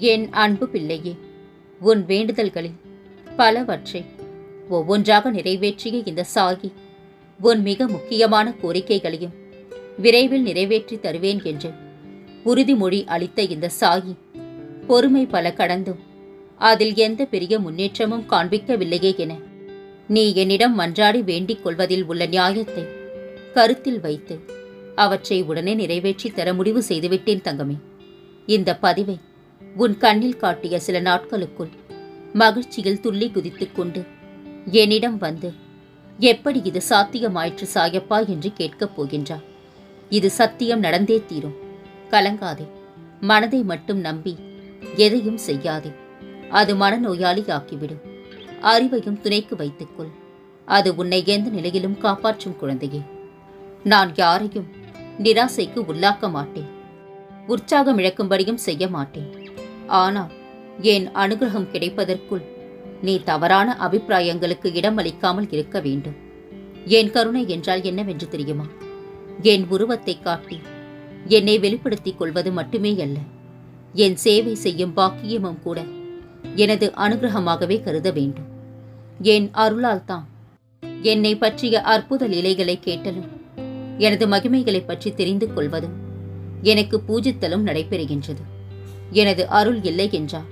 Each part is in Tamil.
என் அன்பு பிள்ளையே உன் வேண்டுதல்களில் பலவற்றை ஒவ்வொன்றாக நிறைவேற்றிய இந்த சாகி உன் மிக முக்கியமான கோரிக்கைகளையும் விரைவில் நிறைவேற்றி தருவேன் என்று உறுதிமொழி அளித்த இந்த சாகி பொறுமை பல கடந்தும் அதில் எந்த பெரிய முன்னேற்றமும் காண்பிக்கவில்லையே என நீ என்னிடம் மன்றாடி வேண்டிக் கொள்வதில் உள்ள நியாயத்தை கருத்தில் வைத்து அவற்றை உடனே நிறைவேற்றி தர முடிவு செய்துவிட்டேன் தங்கமே. இந்த பதிவை உன் கண்ணில் காட்டிய சில நாட்களுக்குள் மகிழ்ச்சியில் துள்ளி குதித்துக் கொண்டு என்னிடம் வந்து எப்படி இது சாத்தியமாயிற்று சாயப்பா? என்று கேட்கப் போகின்றார் இது சத்தியம் நடந்தே தீரும். கலங்காதே. மனதை மட்டும் நம்பி எதையும் செய்யாதே. அது மனநோயாளியாக்கிவிடும். அறிவையும் துணைக்கு வைத்துக்கொள். அது உன்னை எந்த நிலையிலும் காப்பாற்றும் குழந்தையே. நான் யாரையும் நிராசைக்கு உள்ளாக்க மாட்டேன். உற்சாகம் இழக்கும்படியும் செய்ய மாட்டேன். ஆனால் என் அனுகிரகம் கிடைப்பதற்குள் நீ தவறான அபிப்பிராயங்களுக்கு இடமளிக்காமல் இருக்க வேண்டும்? என் கருணை என்றால் என்னவென்று தெரியுமா? என் உருவத்தை காட்டி என்னை வெளிப்படுத்திக் கொள்வது மட்டுமே அல்ல என் சேவை செய்யும் பாக்கியமும் கூட எனது அனுகிரகமாகவே கருத வேண்டும். என் அருளால் தான் என்னை பற்றிய அற்புத லீலைகளை கேட்டலும் எனது மகிமைகளைப் பற்றி தெரிந்து கொள்வதும் எனக்கு பூஜித்தலும் நடைபெறுகின்றது. எனது அருள் இல்லை என்றால்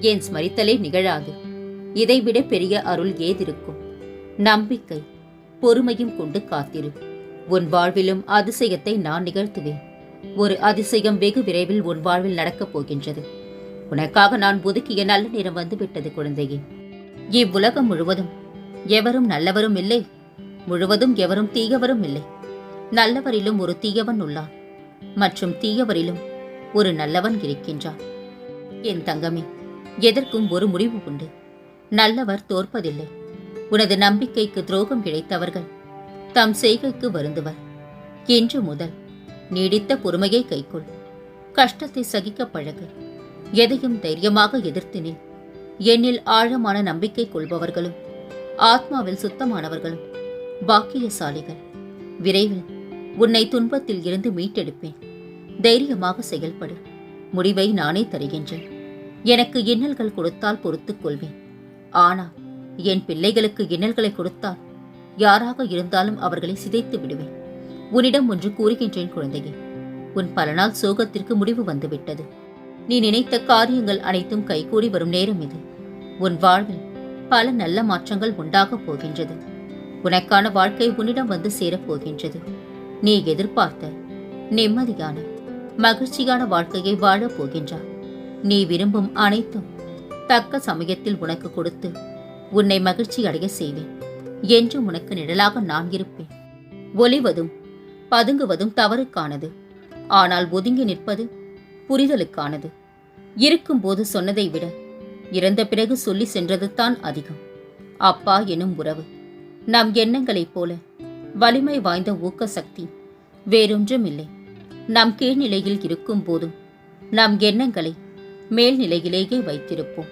என் ஸ்மரித்தலே நிகழாது. இதைவிட பெரிய அருள் ஏதிருக்கும்? நம்பிக்கை பொறுமையும் கொண்டு காத்திரு. உன் வாழ்விலும் அதிசயத்தை நான் நிகழ்த்துவேன். ஒரு அதிசயம் வெகு விரைவில் உன் வாழ்வில் நடக்கப் போகின்றது. உனக்காக நான் ஒதுக்கிய நல்ல நேரம் வந்துவிட்டது குழந்தையே. இவ்வுலகம் முழுவதும் எவரும் நல்லவரும் இல்லை. முழுவதும் எவரும் தீயவரும் இல்லை. நல்லவரிலும் ஒரு தீயவன் உள்ளான். மற்றும் தீயவரிலும் ஒரு நல்லவன் இருக்கின்றான். என் தங்கமே எதற்கும் ஒரு முடிவு உண்டு. நல்லவர் தோற்பதில்லை. உனது நம்பிக்கைக்கு துரோகம் இழைத்தவர்கள் தம் செய்கைக்கு வருந்துவர். இன்று முதல் நீடித்த பொறுமையை கைக்கொள். கஷ்டத்தை சகிக்க பழகு. எதையும் தைரியமாக எதிர்த்தினேன் என்னில் ஆழமான நம்பிக்கை கொள்பவர்களும் ஆத்மாவில் சுத்தமானவர்களும் பாக்கியசாலிகள். விரைவில் உன்னை துன்பத்தில் இருந்து மீட்டெடுப்பேன். தைரியமாக செயல்படு. முடிவை நானே தருகின்றேன். எனக்கு இன்னல்கள் கொடுத்தால் பொறுத்துக் கொள்வேன். ஆனால் என் பிள்ளைகளுக்கு இன்னல்களை கொடுத்தால் யாராக இருந்தாலும் அவர்களை சிதைத்து விடுவேன். உன்னிடம் ஒன்று கூறுகின்றேன் குழந்தையே. உன் பல நாள் சோகத்திற்கு முடிவு வந்துவிட்டது. நீ நினைத்த காரியங்கள் அனைத்தும் கைகூடி வரும் நேரம் இது. உன் வாழ்வில் பல நல்ல மாற்றங்கள் உண்டாகப் போகின்றது. உனக்கான வாழ்க்கை உன்னிடம் வந்து சேரப் போகின்றது. நீ எதிர்பார்த்த நிம்மதியான மகிழ்ச்சியான வாழ்க்கையை வாழப் போகின்றாய் நீ விரும்பும் அனைத்தும் தக்க சமயத்தில் உனக்கு கொடுத்து உன்னை மகிழ்ச்சி அடைய செய்வேன். என்றும் உனக்கு நிழலாக நான் இருப்பேன். ஒளிவதும் பதுங்குவதும் தவறுக்கானது. ஆனால் ஒதுங்கி நிற்பது புரிதலுக்கானது. இருக்கும்போது சொன்னதை விட இறந்த பிறகு சொல்லி சென்றது தான் அதிகம். அப்பா எனும் உறவு. நம் எண்ணங்களைப் போல வலிமை வாய்ந்த ஊக்க சக்தி வேறொன்றும் இல்லை நாம் கீழ்நிலையில் இருக்கும் போதும் நாம் எண்ணங்களை மேல்நிலையிலேயே வைத்திருப்போம்.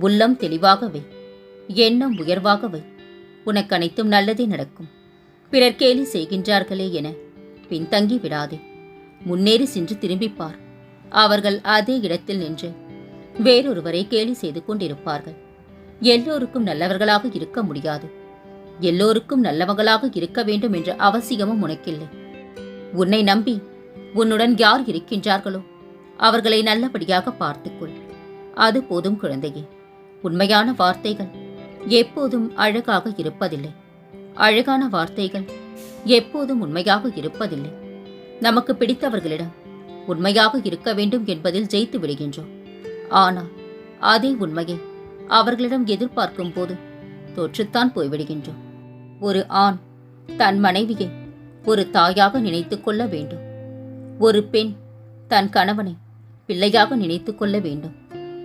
உள்ளம் தெளிவாகவே எண்ணம் உயர்வாகவே உனக்கு அனைத்தும் நல்லதே நடக்கும். பிறர் கேலி செய்கின்றார்களே என பின்தங்கி விடாதே. முன்னேறி சென்று திரும்பிப் பார் அவர்கள் அதே இடத்தில் நின்று வேறொருவரை கேலி செய்து கொண்டிருப்பார்கள். எல்லோருக்கும் நல்லவர்களாக இருக்க முடியாது. எல்லோருக்கும் நல்லவர்களாக இருக்க வேண்டும் என்ற அவசியமும் உனக்கில்லை. உன்னை நம்பி உன்னுடன் யார் இருக்கின்றார்களோ அவர்களை நல்லபடியாக பார்த்துக்கொள். அது போதும் குழந்தையே. உண்மையான வார்த்தைகள் எப்போதும் அழகாக இருப்பதில்லை. அழகான வார்த்தைகள் எப்போதும் உண்மையாக இருப்பதில்லை. நமக்கு பிடித்தவர்களிடம் உண்மையாக இருக்க வேண்டும் என்பதில் ஜெயித்து விடுகின்றோம். ஆனால் அதே உண்மையை அவர்களிடம் எதிர்பார்க்கும் போது தோற்றுத்தான் போய்விடுகின்றோம். ஒரு ஆண் தன் மனைவியை ஒரு தாயாக நினைத்து கொள்ள வேண்டும். ஒரு பெண் தன் கணவனை பிள்ளையாக நினைத்து கொள்ள வேண்டும்.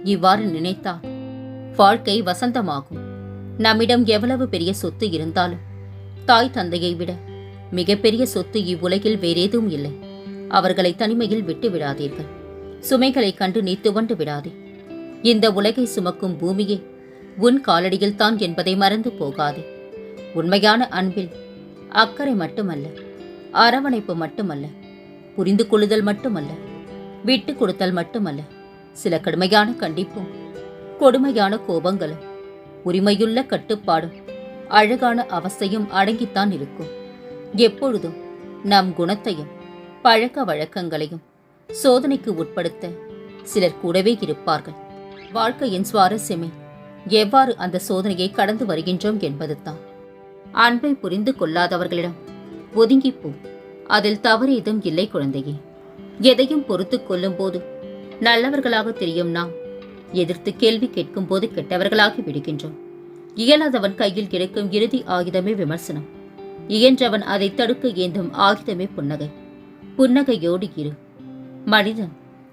இவ்வாறு நினைத்தால் வாழ்க்கை வசந்தமாகும். நம்மிடம் எவ்வளவு பெரிய சொத்து இருந்தாலும் தாய் தந்தையை விட மிகப்பெரிய சொத்து இவ்வுலகில் வேறேதும் இல்லை. அவர்களை தனிமையில் விட்டு விடாதீர்கள். சுமைகளைக் கண்டு நீ துவண்டு விடாதே. இந்த உலகை சுமக்கும் பூமியே உன் காலடியில் தான் என்பதை மறந்து போகாதே. உண்மையான அன்பில் அக்கறை மட்டுமல்ல அரவணைப்பு மட்டுமல்ல புரிந்து கொள்ளுதல் மட்டுமல்ல விட்டு கொடுத்தல் மட்டுமல்ல சில கடுமையான கண்டிப்பும் கொடுமையான கோபங்களும் உரிமையுள்ள கட்டுப்பாடும் அழகான அவஸ்தையும் அடங்கித்தான் இருக்கும். எப்பொழுதும் நம் குணத்தையும் பழக்க வழக்கங்களையும் சோதனைக்கு உட்படுத்த சிலர் கூடவே இருப்பார்கள். வாழ்க்கையின் சுவாரஸ்யமே எவ்வாறு அந்த சோதனையை கடந்து வருகின்றோம் என்பதுதான். அன்பை புரிந்து கொள்ளாதவர்களிடம் ஒதுங்கிப்போம். அதில் தவறு ஏதும் இல்லை குழந்தையே. எதையும் பொறுத்துக் கொள்ளும் போது நல்லவர்களாக தெரியும் நாம். எதிர்த்து கேள்வி கேட்கும் போது கெட்டவர்களாகி விடுகின்றோம். இயலாதவன் கையில் கிடைக்கும் இறுதி ஆயுதமே விமர்சனம். இயன்றவன் அதை தடுக்க ஏந்தும் ஆயுதமே புன்னகை. புன்னகையோடு இரு. மனிதன்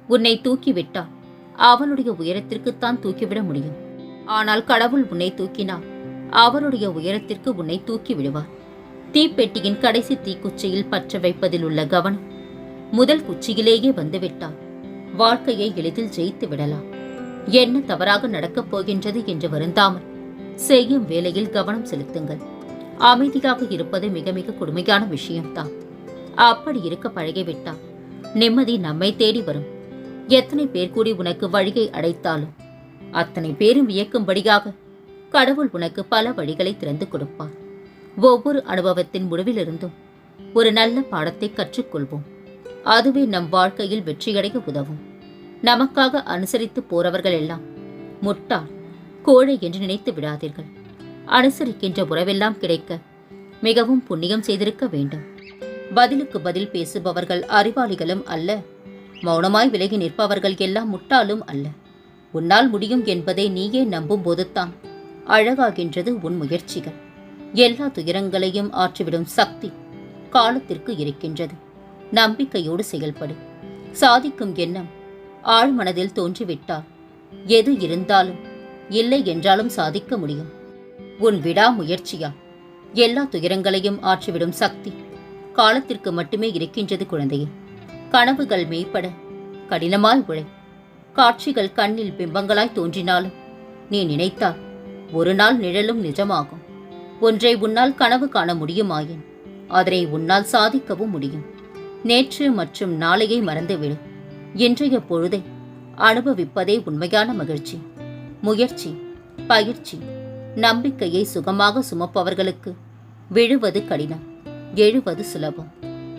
உன்னை தூக்கிவிட்டால் அவனுடைய உயரத்திற்குத்தான் தூக்கிவிட முடியும். ஆனால் கடவுள் உன்னை தூக்கினால் அவருடைய உயரத்திற்கு உன்னை தூக்கி விடுவார் தீப்பெட்டியின் கடைசி தீக்குச்சியில் பற்ற வைப்பதில் உள்ள கவனம் முதல் குச்சியிலேயே வந்துவிட்டால் வாழ்க்கையை எளிதில் ஜெயித்து விடலாம். என்ன தவறாக நடக்கப் போகின்றது என்று வருந்தாமல் செய்யும் வேலையில் கவனம் செலுத்துங்கள். அமைதியாக இருப்பது மிக மிக கொடுமையான விஷயம்தான். அப்படி இருக்க பழகிவிட்டால் நிம்மதி நம்மை தேடி வரும். எத்தனை பேர் கூடி உனக்கு வழியை அடைத்தாலும் அத்தனை பேரும் வியக்கும்படியாக கடவுள் உனக்கு பல வழிகளை திறந்து கொடுப்பார். ஒவ்வொரு அனுபவத்தின் முடிவிலிருந்தும் ஒரு நல்ல பாடத்தை கற்றுக்கொள்வோம். அதுவே நம் வாழ்க்கையில் வெற்றியடைய உதவும். நமக்காக அனுசரித்து போறவர்கள் எல்லாம் முட்டாள் கோழை என்று நினைத்து விடாதீர்கள். அனுசரிக்கின்ற உறவெல்லாம் கிடைக்க மிகவும் புண்ணியம் செய்திருக்க வேண்டும். பதிலுக்கு பதில் பேசுபவர்கள் அறிவாளிகளும் அல்ல. மௌனமாய் விலகி நிற்பவர்கள் எல்லாம் முட்டாளும் அல்ல. உன்னால் முடியும் என்பதை நீயே நம்பும் போதுதான் அழகாகின்றது உன் முயற்சிகள். எல்லா துயரங்களையும் ஆற்றிவிடும் சக்தி காலத்திற்கு இருக்கின்றது. நம்பிக்கையோடு செயல்படு. சாதிக்கும் எண்ணம் ஆழ்மனதில் தோன்றிவிட்டால் எது இருந்தாலும் இல்லை என்றாலும் சாதிக்க முடியும். உன் விடாமுயற்சியால் எல்லா துயரங்களையும் ஆற்றிவிடும் சக்தி காலத்திற்கு மட்டுமே இருக்கின்றது குழந்தையே. கனவுகள் மேம்பட கடினமாய் உழை. காட்சிகள் கண்ணில் பிம்பங்களாய் தோன்றினாலும் நீ நினைத்தால் ஒரு நாள் நிழலும் நிஜமாகும். ஒன்றை உன்னால் கனவு காண முடியுமாயின்? அதனை உன்னால் சாதிக்கவும் முடியும். நேற்று மற்றும் நாளையை மறந்துவிடு. இன்றைய பொழுதை அனுபவிப்பதே உண்மையான மகிழ்ச்சி. முயற்சி பயிற்சி நம்பிக்கையை சுகமாக சுமப்பவர்களுக்கு விழுவது கடினம் எழுவது சுலபம்.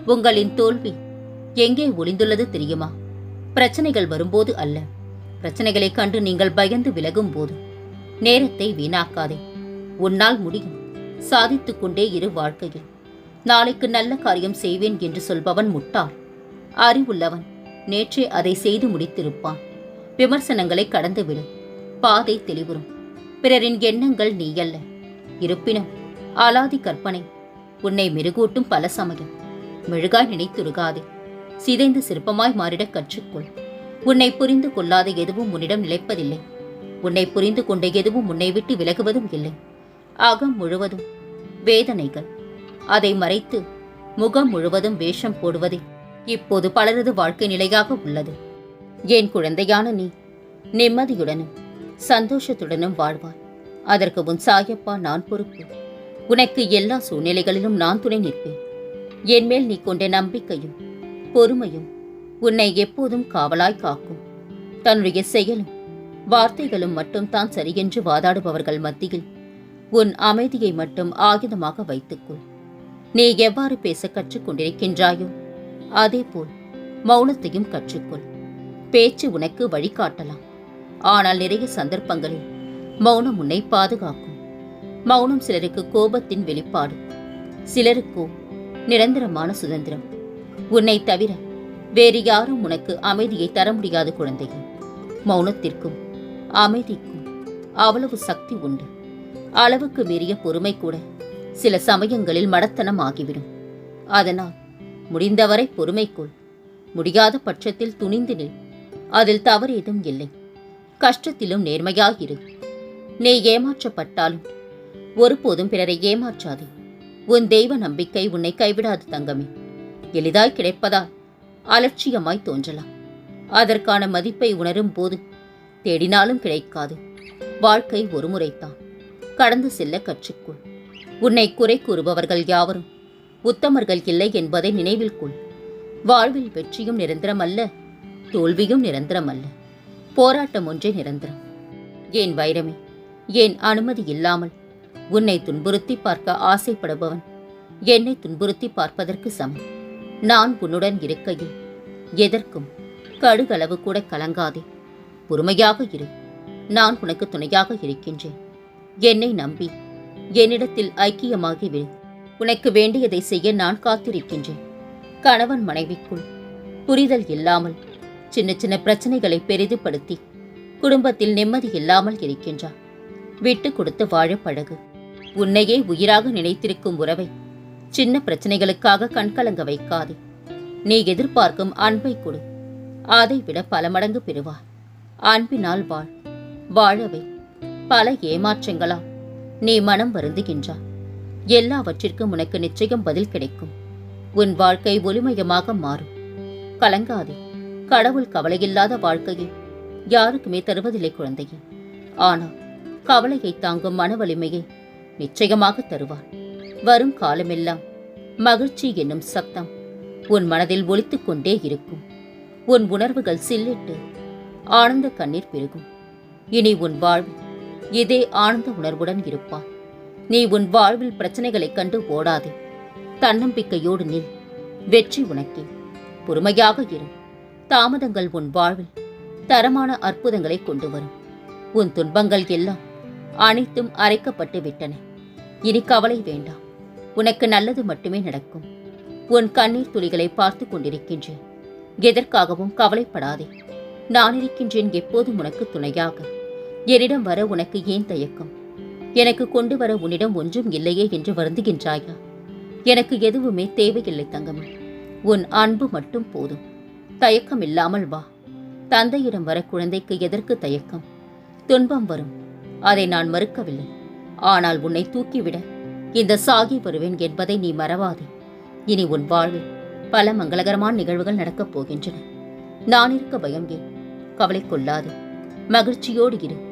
உங்களின் தோல்வி எங்கே ஒளிந்துள்ளது தெரியுமா? பிரச்சனைகள் வரும்போது அல்ல. பிரச்சனைகளைக் கண்டு நீங்கள் பயந்து விலகும் போது நேரத்தை வீணாக்காதே. உன்னால் முடியும். சாதித்துக் கொண்டே இரு வாழ்க்கையில். நாளைக்கு நல்ல காரியம் செய்வேன் என்று சொல்பவன் முட்டாள். அறிவுள்ளவன் நேற்றே அதை செய்து முடித்திருப்பான். விமர்சனங்களை கடந்துவிடும் பாதை தெளிவுறும். பிறரின் எண்ணங்கள் நீயல்ல. இருப்பினும் அலாதி கற்பனை உன்னை மெருகூட்டும் பல சமயம். மெழுகாய் நினைத்துருகாதே. சிதைந்து சிற்பமாய் மாறிடக் கற்றுக்கொள். உன்னை புரிந்து கொள்ளாத எதுவும் உன்னிடம் நிலைப்பதில்லை. உன்னை புரிந்து கொண்ட எதுவும் உன்னை விட்டு விலகுவதும் இல்லை. அகம் முழுவதும் வேதனைகள். அதை மறைத்து முகம் முழுவதும் வேஷம் போடுவதே இப்போது பலரது வாழ்க்கை நிலையாக உள்ளது. என் குழந்தையான நீ நிம்மதியுடனும் சந்தோஷத்துடனும் வாழ்வாய். அதற்கு உன் சாயப்பா நான் பொறுப்பு உனக்கு எல்லா சூழ்நிலைகளிலும் நான் துணை நிற்பேன். என் மேல் நீ கொண்ட நம்பிக்கையும் பொறுமையும் உன்னை எப்போதும் காவலாய் காக்கும். தன்னுடைய செயலும் வார்த்தைகளும் மட்டும் தான் சரியென்று வாதாடுபவர்கள் மத்தியில் உன் அமைதியை மட்டும் ஆயுதமாக வைத்துக்கொள். நீ எவ்வாறு பேச கற்றுக்கொண்டிருக்கின்றாயோ அதேபோல் மௌனத்தையும் கற்றுக்கொள். பேச்சு உனக்கு வழிகாட்டலாம். ஆனால் நிறைய சந்தர்ப்பங்களில் மௌனம் உன்னை பாதுகாக்கும். மௌனம் சிலருக்கு கோபத்தின் வெளிப்பாடு. சிலருக்கோ நிரந்தரமான சுதந்திரம். உன்னை தவிர வேறு யாரும் உனக்கு அமைதியை தர முடியாது குழந்தையே. மௌனத்திற்கும் அமைதிக்கும் அவ்வளவு சக்தி உண்டு. அளவுக்கு மீறிய பொறுமை கூட சில சமயங்களில் மடத்தனம் ஆகிவிடும். அதனால் முடிந்தவரை பொறுமைக்குள் முடியாத பட்சத்தில் துணிந்து நில். அதில் தவறு ஏதும் இல்லை. கஷ்டத்திலும் நேர்மையாயிரு. நீ ஏமாற்றப்பட்டாலும் ஒருபோதும் பிறரை ஏமாற்றாதே. உன் தெய்வ நம்பிக்கை உன்னை கைவிடாது தங்கமே. எளிதாய் கிடைப்பதால் அலட்சியமாய் தோன்றலாம். அதற்கான மதிப்பை உணரும் போது தேடினாலும் கிடைக்காது. வாழ்க்கை ஒருமுறைத்தான். கடந்து செல்ல கற்றுக்கொள். உன்னை குறை கூறுபவர்கள் யாவரும் உத்தமர்கள் இல்லை என்பதை நினைவில் கொள். வாழ்வில் வெற்றியும் நிரந்தரமல்ல தோல்வியும் நிரந்தரமல்ல. போராட்டம் ஒன்றே நிரந்தரம். ஏன் வைரமே ஏன் அனுமதி இல்லாமல் உன்னை துன்புறுத்தி பார்க்க ஆசைப்படுபவன் என்னை துன்புறுத்தி பார்ப்பதற்கு சமம். நான் உன்னுடன் இருக்கையில் எதற்கும் கடுகளவு கூட கலங்காதே. பொறுமையாக இரு. நான் உனக்கு துணையாக இருக்கின்றேன். என்னை நம்பி. என்னிடத்தில் ஐக்கியமாகிவிடு. உனக்கு வேண்டியதை செய்ய நான் காத்திருக்கின்றேன். கணவன் மனைவிக்குள் புரிதல் இல்லாமல் சின்ன சின்ன பிரச்சனைகளை பெரிதுபடுத்தி குடும்பத்தில் நிம்மதி இல்லாமல் இருக்கின்றார் விட்டு கொடுத்து வாழ பழகு உன்னையே உயிராக நினைத்திருக்கும் உறவை சின்ன பிரச்சனைகளுக்காக கண்கலங்க வைக்காதே. நீ எதிர்பார்க்கும் அன்பை கொடு. அதை விட பல மடங்கு பெறுவார் அன்பினால் வாழ். வாழவை பல ஏமாற்றங்களா? நீ மனம் வருந்துகின்றாய் எல்லாவற்றிற்கும் உனக்கு நிச்சயம் பதில் கிடைக்கும். உன் வாழ்க்கை ஒளிமயமாக மாறும். கலங்காதே. கடவுள் கவலையில்லாத வாழ்க்கையை. யாருக்குமே தருவதில்லை குழந்தையே. ஆனால் கவலையை தாங்கும் மன வலிமையை நிச்சயமாக தருவார். வரும் காலமெல்லாம் மகிழ்ச்சி என்னும் சத்தம் உன் மனதில் ஒலித்துக் கொண்டே இருக்கும். உன் உணர்வுகள் சில்லிட்டு ஆனந்த கண்ணீர் பெருகும். இனி உன் வாழ்வு இதே ஆனந்த உணர்வுடன் இருப்பார் நீ உன் வாழ்வில் பிரச்சனைகளைக் கண்டு ஓடாதே. தன்னம்பிக்கையோடு நில். வெற்றி உனக்கே. பொறுமையாக இரு. தாமதங்கள் உன் வாழ்வில் தரமான அற்புதங்களை கொண்டு வரும். உன் துன்பங்கள் எல்லாம் அனைத்தும் அரைக்கப்பட்டு விட்டன. இனி கவலை வேண்டாம். உனக்கு நல்லது மட்டுமே நடக்கும். உன் கண்ணீர் துளிகளை பார்த்து கொண்டிருக்கின்றேன். எதற்காகவும் கவலைப்படாதே. நான் இருக்கின்றேன் எப்போதும் உனக்கு துணையாக. என்னிடம் வர உனக்கு ஏன் தயக்கம்? எனக்கு கொண்டு வர உன்னிடம் ஒன்றும் இல்லையே என்று வருந்துகின்றாயா? எனக்கு எதுவுமே தேவையில்லை தங்கமே உன் அன்பு மட்டும் போதும். தயக்கம் இல்லாமல் வா. தந்தையிடம் வர குழந்தைக்கு எதற்கு தயக்கம்? துன்பம் வரும். அதை நான் மறுக்கவில்லை. ஆனால் உன்னை தூக்கிவிட இந்த சாகி வருவேன் என்பதை நீ மறவாதே. இனி உன் வாழ்வில் பல மங்களகரமான நிகழ்வுகள் நடக்கப் போகின்றன. நான் இருக்க பயம் ஏன்? கவலை கொள்ளாது. மகிழ்ச்சியோடு இரு.